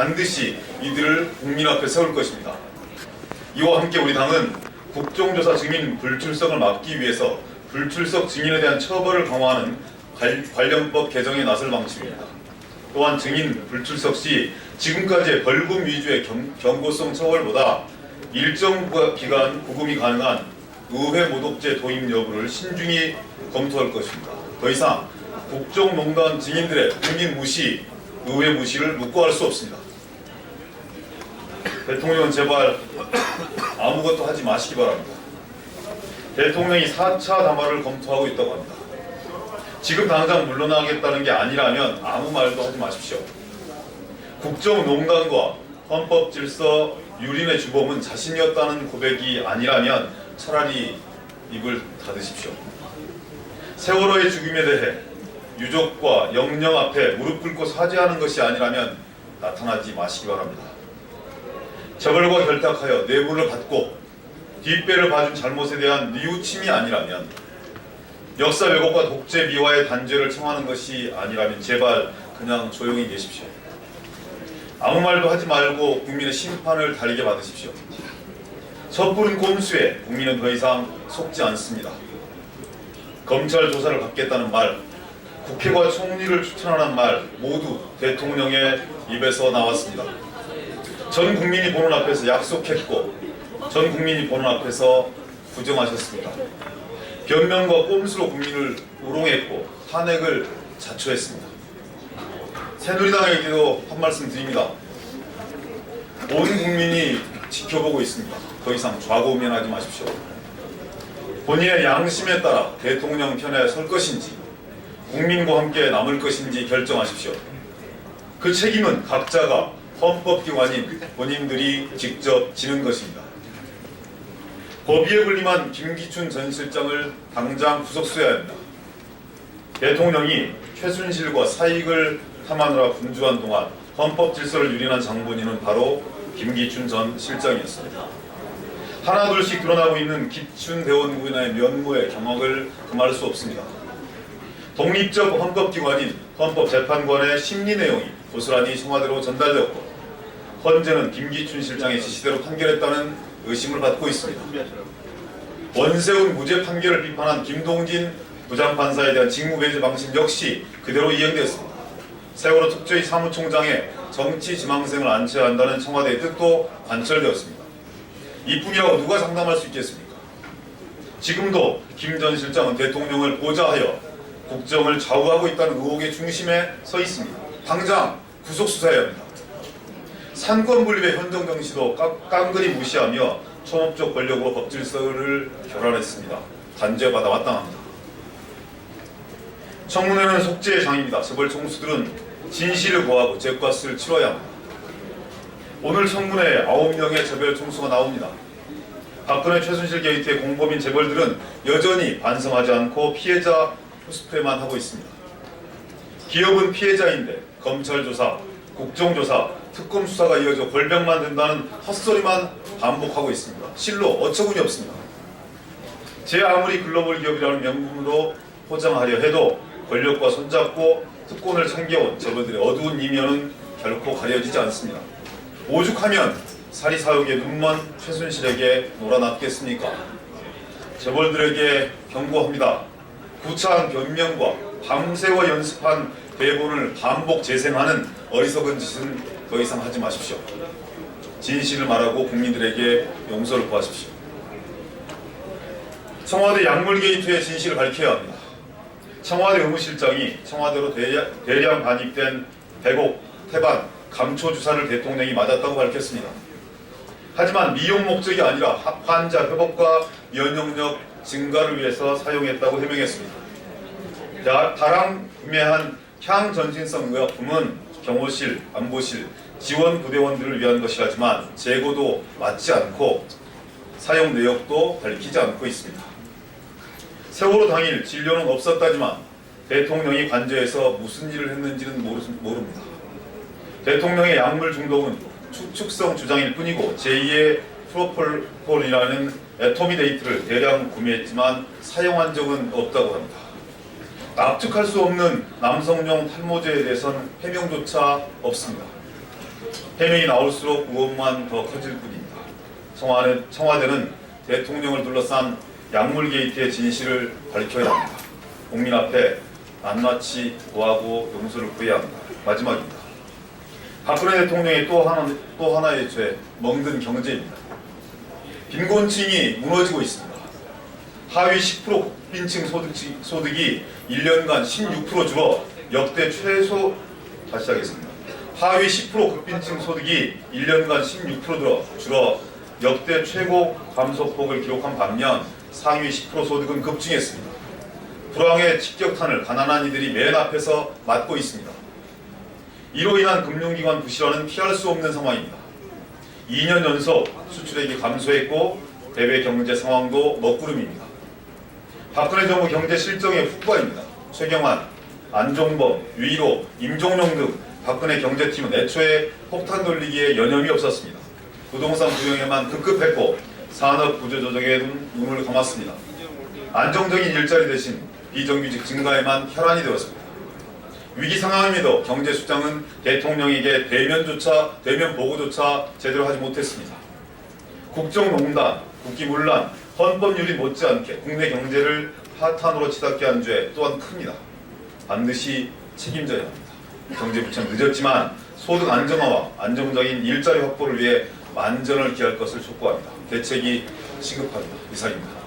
반드시 이들을 국민 앞에 세울 것입니다. 이와 함께 우리 당은 국정조사 증인 불출석을 막기 위해서 불출석 증인에 대한 처벌을 강화하는 관- 관련법 개정에 나설 방침입니다. 또한 증인 불출석 시 지금까지의 벌금 위주의 경, 경고성 처벌보다 일정 구- 기간 구금이 가능한 의회 모독죄 도입 여부를 신중히 검토할 것입니다. 더 이상 국정농단 증인들의 국민 무시, 의회 무시를 묵고할 수 없습니다. 대통령은 제발 아무것도 하지 마시기 바랍니다. 대통령이 4차 담화를 검토하고 있다고 합니다. 지금 당장 물러나겠다는 게 아니라면 아무 말도 하지 마십시오. 국정농단과 헌법 질서 유린의 주범은 자신이었다는 고백이 아니라면 차라리 입을 닫으십시오. 세월호의 죽임에 대해 유족과 영령 앞에 무릎 꿇고 사죄하는 것이 아니라면 나타나지 마시기 바랍니다. 처벌과 결탁하여 뇌물을 받고 뒷배를 봐준 잘못에 대한 뉘우침이 아니라면 역사 왜곡과 독재 미화의 단죄를 청하는 것이 아니라면 제발 그냥 조용히 계십시오. 아무 말도 하지 말고 국민의 심판을 달게 받으십시오. 섣부른 꼼수에 국민은 더 이상 속지 않습니다. 검찰 조사를 받겠다는 말, 국회가 총리를 추천하는 말 모두 대통령의 입에서 나왔습니다. 전 국민이 보는 앞에서 약속했고 전 국민이 보는 앞에서 부정하셨습니다. 변명과 꼼수로 국민을 우롱했고 탄핵을 자초했습니다. 새누리당에게도 한 말씀 드립니다. 온 국민이 지켜보고 있습니다. 더 이상 좌고우면하지 마십시오. 본인의 양심에 따라 대통령 편에 설 것인지 국민과 함께 남을 것인지 결정하십시오. 그 책임은 각자가 헌법기관인 본인들이 직접 지는 것입니다. 법위에 군림한 김기춘 전 실장을 당장 구속수해야 합니다. 대통령이 최순실과 사익을 탐하느라 분주한 동안 헌법 질서를 유린한 장본인은 바로 김기춘 전 실장이었습니다. 하나둘씩 드러나고 있는 기춘 대원군의 면모의 경악을 금할 수 없습니다. 독립적 헌법기관인 헌법재판관의 심리 내용이 고스란히 청와대로 전달되었고 헌재는 김기춘 실장의 지시대로 판결했다는 의심을 받고 있습니다. 원세훈 무죄 판결을 비판한 김동진 부장판사에 대한 직무배제 방식 역시 그대로 이행되었습니다. 세월호 특조위 사무총장의 정치 지망생을 안치해야 한다는 청와대의 뜻도 관철되었습니다. 이뿐이라고 누가 장담할 수 있겠습니까? 지금도 김 전 실장은 대통령을 보좌하여 국정을 좌우하고 있다는 의혹의 중심에 서 있습니다. 당장 구속 수사해야 합니다. 산권 분립의 현정 정시도 깡- 깡그리 무시하며 초업적 권력으로 법 질서를 결란했습니다. 단죄받아 마땅합니다. 청문회는 속죄의 장입니다. 재벌 총수들은 진실을 고하고 죄값을 치러야 합니다. 오늘 청문회에 9명의 재벌 총수가 나옵니다. 박근혜 최순실 게이트의 공범인 재벌들은 여전히 반성하지 않고 피해자 코스프레만 하고 있습니다. 기업은 피해자인데 검찰 조사, 국정 조사, 특검 수사가 이어져 골병만 된다는 헛소리만 반복하고 있습니다. 실로 어처구니 없습니다. 제 아무리 글로벌 기업이라는 명분으로 포장하려 해도 권력과 손잡고 특권을 챙겨온 재벌들의 어두운 이면은 결코 가려지지 않습니다. 오죽하면 사리사욕에 눈먼 최순실에게 놀아났겠습니까? 재벌들에게 경고합니다. 구차한 변명과 밤새워 연습한 대본을 반복 재생하는 어리석은 짓은 더 이상 하지 마십시오. 진실을 말하고 국민들에게 용서를 구하십시오. 청와대 약물 게이트의 진실을 밝혀야 합니다. 청와대 의무실장이 청와대로 대량, 반입된 백옥, 태반, 감초 주사를 대통령이 맞았다고 밝혔습니다. 하지만 미용 목적이 아니라 하- 환자 회복과 면역력 증가를 위해서 사용했다고 해명했습니다. 다- 다량 구매한 향전신성 의약품은 경호실, 안보실, 지원 부대원들을 위한 것이라지만 재고도 맞지 않고 사용 내역도 밝히지 않고 있습니다. 세월호 당일 진료는 없었다지만 대통령이 관저에서 무슨 일을 했는지는 모르, 모릅니다. 대통령의 약물 중독은 추측성 주장일 뿐이고 제2의 프로폴폴이라는 애토미데이트를 대량 구매했지만 사용한 적은 없다고 합니다. 납득할 수 없는 남성용 탈모제에 대해서는 해명조차 없습니다. 해명이 나올수록 무엇만 더 커질 뿐입니다. 청와대, 청와대는 대통령을 둘러싼 약물 게이트의 진실을 밝혀야 합니다. 국민 앞에 낱낱이 고하고 용서를 구해야 합니다. 마지막입니다. 박근혜 대통령의 또 하나 또 하나의 죄 먹는 경제입니다. 빈곤층이 무너지고 있습니다. 하위 10% 빈층 소득, 소득이 1년간 16% 줄어 역대 최소 다시 하겠습니다. 하위 10% 극빈층 소득이 1년간 16% 들어 줄어 역대 최고 감소폭을 기록한 반면 상위 10% 소득은 급증했습니다. 불황의 직격탄을 가난한 이들이 맨 앞에서 맞고 있습니다. 이로 인한 금융기관 부실화는 피할 수 없는 상황입니다. 2년 연속 수출액이 감소했고 대외 경제 상황도 먹구름입니다. 박근혜 정부 경제 실정의 후과입니다. 최경환, 안종범, 유일호, 임종용 등 박근혜 경제팀은 애초에 폭탄 돌리기에 여념이 없었습니다. 부동산 부양에만 급급했고 산업 구조 조정에 눈- 눈을 감았습니다. 안정적인 일자리 대신 비정규직 증가에만 혈안이 되었습니다. 위기 상황임에도 경제 수장은 대통령에게 대면조차 대면 보고조차 제대로 하지 못했습니다. 국정농단, 국기문란, 헌법률이 못지않게 국내 경제를 파탄으로 치닫게 한 죄 또한 큽니다. 반드시 책임져야 합니다. 경제부처는 늦었지만 소득 안정화와 안정적인 일자리 확보를 위해 만전을 기할 것을 촉구합니다. 대책이 시급합니다. 이상입니다.